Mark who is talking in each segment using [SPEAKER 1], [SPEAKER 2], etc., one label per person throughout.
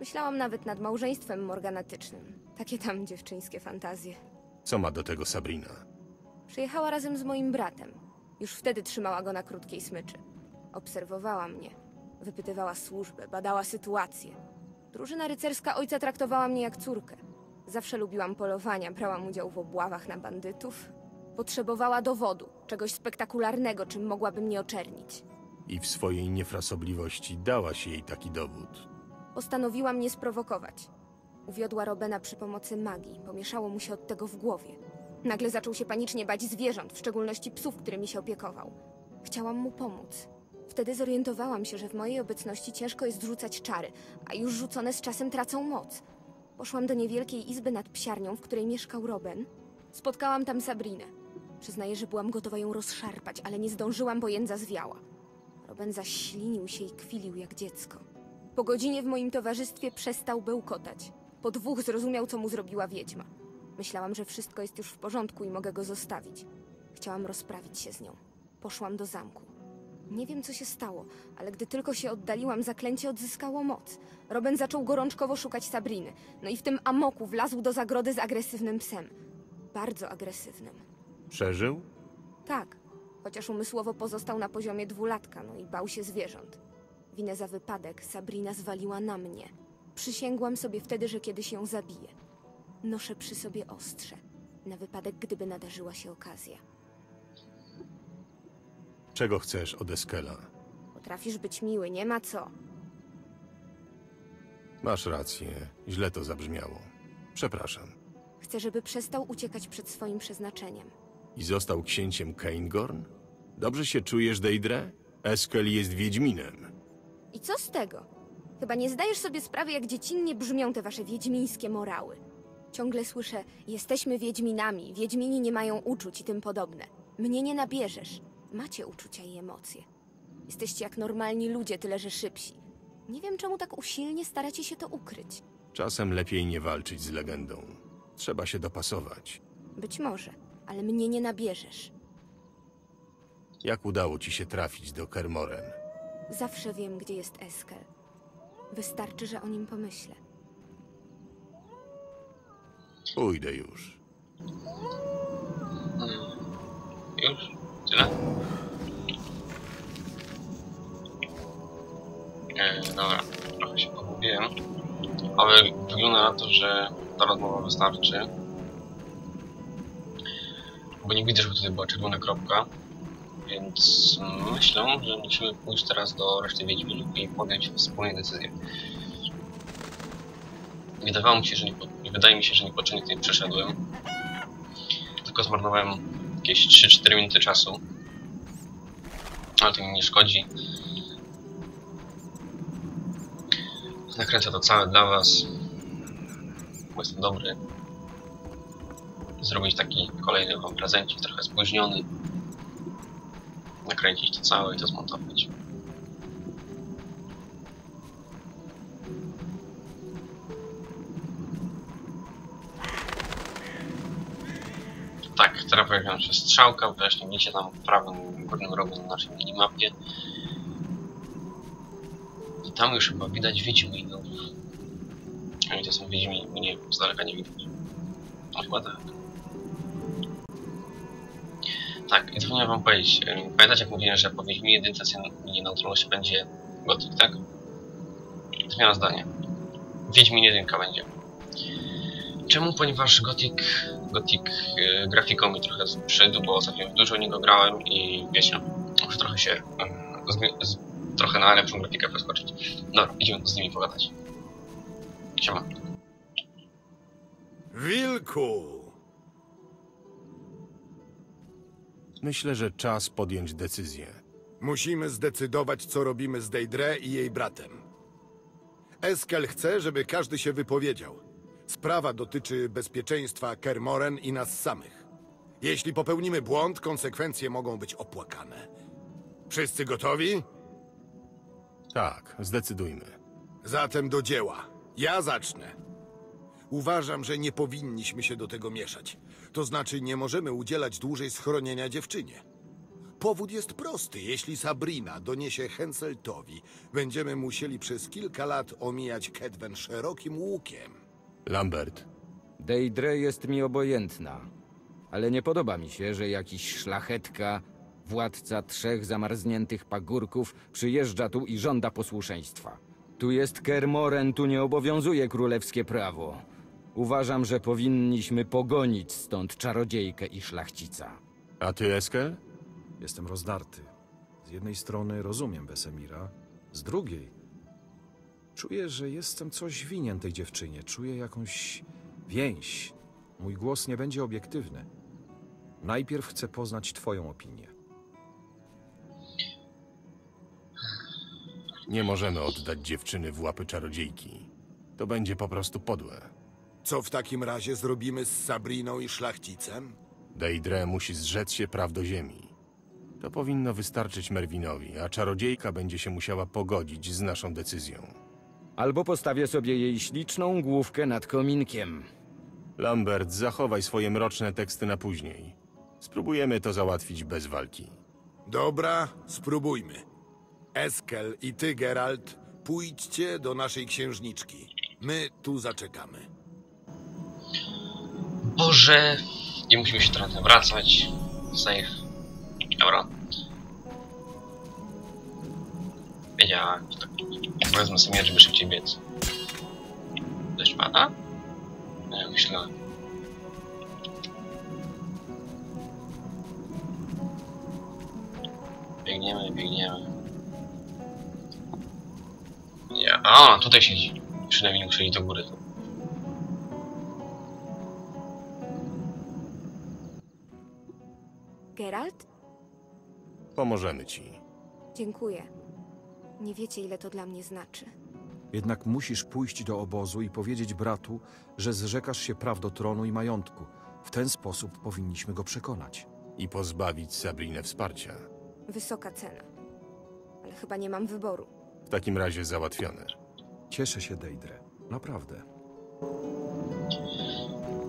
[SPEAKER 1] Myślałam nawet nad małżeństwem morganatycznym. Takie tam dziewczyńskie fantazje.
[SPEAKER 2] Co ma do tego Sabrina?
[SPEAKER 1] Przyjechała razem z moim bratem. Już wtedy trzymała go na krótkiej smyczy. Obserwowała mnie. Wypytywała służbę, badała sytuację. Drużyna rycerska ojca traktowała mnie jak córkę. Zawsze lubiłam polowania, brałam udział w obławach na bandytów. Potrzebowała dowodu, czegoś spektakularnego, czym mogłaby mnie oczernić.
[SPEAKER 2] I w swojej niefrasobliwości dałaś jej taki dowód.
[SPEAKER 1] Postanowiła mnie sprowokować. Uwiodła Robena przy pomocy magii. Pomieszało mu się od tego w głowie. Nagle zaczął się panicznie bać zwierząt, w szczególności psów, którymi się opiekował. Chciałam mu pomóc. Wtedy zorientowałam się, że w mojej obecności ciężko jest rzucać czary, a już rzucone z czasem tracą moc. Poszłam do niewielkiej izby nad psiarnią, w której mieszkał Roben. Spotkałam tam Sabrinę. Przyznaję, że byłam gotowa ją rozszarpać, ale nie zdążyłam, bo jędza zwiała. Roben zaś ślinił się i kwilił jak dziecko. Po godzinie w moim towarzystwie przestał bełkotać. Po dwóch zrozumiał, co mu zrobiła wiedźma. Myślałam, że wszystko jest już w porządku i mogę go zostawić. Chciałam rozprawić się z nią. Poszłam do zamku. Nie wiem, co się stało, ale gdy tylko się oddaliłam, zaklęcie odzyskało moc. Roben zaczął gorączkowo szukać Sabriny. No i w tym amoku wlazł do zagrody z agresywnym psem. Bardzo agresywnym.
[SPEAKER 2] Przeżył?
[SPEAKER 1] Tak, chociaż umysłowo pozostał na poziomie dwulatka, no i bał się zwierząt. Winę za wypadek Sabrina zwaliła na mnie. Przysięgłam sobie wtedy, że kiedyś ją zabiję. Noszę przy sobie ostrze, na wypadek, gdyby nadarzyła się okazja.
[SPEAKER 2] Czego chcesz od Eskela?
[SPEAKER 1] Potrafisz być miły, nie ma co.
[SPEAKER 2] Masz rację, źle to zabrzmiało. Przepraszam.
[SPEAKER 1] Chcę, żeby przestał uciekać przed swoim przeznaczeniem.
[SPEAKER 2] I został księciem Caingorn? Dobrze się czujesz, Deidre? Eskel jest Wiedźminem.
[SPEAKER 1] I co z tego? Chyba nie zdajesz sobie sprawy, jak dziecinnie brzmią te wasze wiedźmińskie morały. Ciągle słyszę, jesteśmy wiedźminami, wiedźmini nie mają uczuć i tym podobne. Mnie nie nabierzesz. Macie uczucia i emocje. Jesteście jak normalni ludzie, tyle że szybsi. Nie wiem, czemu tak usilnie staracie się to ukryć.
[SPEAKER 2] Czasem lepiej nie walczyć z legendą. Trzeba się dopasować.
[SPEAKER 1] Być może, ale mnie nie nabierzesz.
[SPEAKER 2] Jak udało ci się trafić do Kermoren?
[SPEAKER 1] Zawsze wiem, gdzie jest Eskel. Wystarczy, że o nim pomyślę.
[SPEAKER 2] Pójdę już.
[SPEAKER 3] Już? Tyle? E, dobra, trochę się pogubiłem. Ale wygląda na to, że ta rozmowa wystarczy. Bo nie widzę, żeby tutaj była czerwona kropka. Więc myślę, że musimy pójść teraz do reszty Wiedźminów i podjąć wspólnie decyzję. Wydawało mi się, że nie, wydaje mi się, że niepotrzebnie tutaj przeszedłem. Tylko zmarnowałem jakieś 3-4 minuty czasu. Ale to mi nie szkodzi. Nakręcę to całe dla was. Bo jestem dobry. Zrobić taki kolejny wam prezencik, trochę spóźniony. Nakręcić to całe i to zmontować. Tak, teraz pojawiła się strzałka, wyjaśnijcie tam w prawym górnym rogu na naszej minimapie. I tam już chyba widać Wiedźminów. Oni to są Wiedźmini, mnie z daleka nie widać. No chyba tak. Tak, i zapomniałem wam powiedzieć. em, Pamiętacie jak mówiłem, że po Wiedźminie jedynce nie neutralności będzie Gothic, tak? Zmiana zdania. Wiedźmin jedynka będzie. Czemu? Ponieważ Gothic, Gothic e, grafiką mi trochę przyszedł, bo ostatnio dużo niego grałem i wiecie, muszę trochę się, e, zmi- z, trochę na lepszą grafikę przeskoczyć. Dobra, idziemy z nimi pogadać. Siema.
[SPEAKER 4] Wilku!
[SPEAKER 2] Myślę, że czas podjąć decyzję.
[SPEAKER 4] Musimy zdecydować, co robimy z Deidre i jej bratem. Eskel chce, żeby każdy się wypowiedział. Sprawa dotyczy bezpieczeństwa Kermoren i nas samych. Jeśli popełnimy błąd, konsekwencje mogą być opłakane. Wszyscy gotowi?
[SPEAKER 2] Tak, zdecydujmy.
[SPEAKER 4] Zatem do dzieła. Ja zacznę. Uważam, że nie powinniśmy się do tego mieszać. To znaczy, nie możemy udzielać dłużej schronienia dziewczynie. Powód jest prosty. Jeśli Sabrina doniesie Henseltowi, będziemy musieli przez kilka lat omijać Kedwen szerokim łukiem.
[SPEAKER 2] Lambert,
[SPEAKER 5] Deidre jest mi obojętna, ale nie podoba mi się, że jakiś szlachetka, władca trzech zamarzniętych pagórków, przyjeżdża tu i żąda posłuszeństwa. Tu jest Kermoren, tu nie obowiązuje królewskie prawo. Uważam, że powinniśmy pogonić stąd czarodziejkę i szlachcica.
[SPEAKER 2] a ty, Eskel?
[SPEAKER 6] Jestem rozdarty. Z jednej strony rozumiem Besemira, z drugiej czuję, że jestem coś winien tej dziewczynie. Czuję jakąś więź. Mój głos nie będzie obiektywny. Najpierw chcę poznać twoją opinię.
[SPEAKER 2] Nie możemy oddać dziewczyny w łapy czarodziejki. To będzie po prostu podłe.
[SPEAKER 4] Co w takim razie zrobimy z Sabriną i szlachcicem?
[SPEAKER 2] Deidre musi zrzec się praw do ziemi. To powinno wystarczyć Merwinowi, a czarodziejka będzie się musiała pogodzić z naszą decyzją.
[SPEAKER 5] Albo postawię sobie jej śliczną główkę nad kominkiem.
[SPEAKER 2] Lambert, zachowaj swoje mroczne teksty na później. Spróbujemy to załatwić bez walki.
[SPEAKER 4] Dobra, spróbujmy. Eskel i ty, Geralt, pójdźcie do naszej księżniczki. My tu zaczekamy.
[SPEAKER 3] Boże! I musimy się trochę wracać. Save. Dobra. Wiedziałem, tak. Wezmę sobie żeby szybciej biec. Deszcz pada? Nie, myślałem. Biegniemy, biegniemy. Ja, a, tutaj siedzi. Przynajmniej muszę iść do góry.
[SPEAKER 1] Geralt?
[SPEAKER 2] Pomożemy ci.
[SPEAKER 1] Dziękuję. Nie wiecie, ile to dla mnie znaczy.
[SPEAKER 6] Jednak musisz pójść do obozu i powiedzieć bratu, że zrzekasz się praw do tronu i majątku. W ten sposób powinniśmy go przekonać.
[SPEAKER 2] I pozbawić Sabrinę wsparcia.
[SPEAKER 1] Wysoka cena. Ale chyba nie mam wyboru.
[SPEAKER 2] W takim razie załatwione.
[SPEAKER 6] Cieszę się, Deidre. Naprawdę.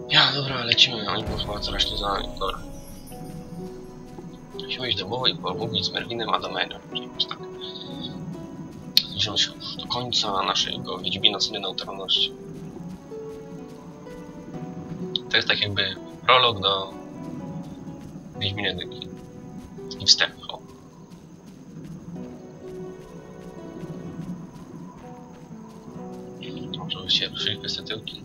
[SPEAKER 3] Ja, dobra, lecimy. Oni było chyba coraz tu za. Dobra. Musimy iść do Boły i pomówić z Merwinem. Czyli jakoś tak. Zbliżamy się już do końca naszego Wiedźmina Ceny Neutralności. To jest tak jakby prolog do Wiedźmina Jedynki. I wstęp. O. Się ruszyli kwestie tyłki.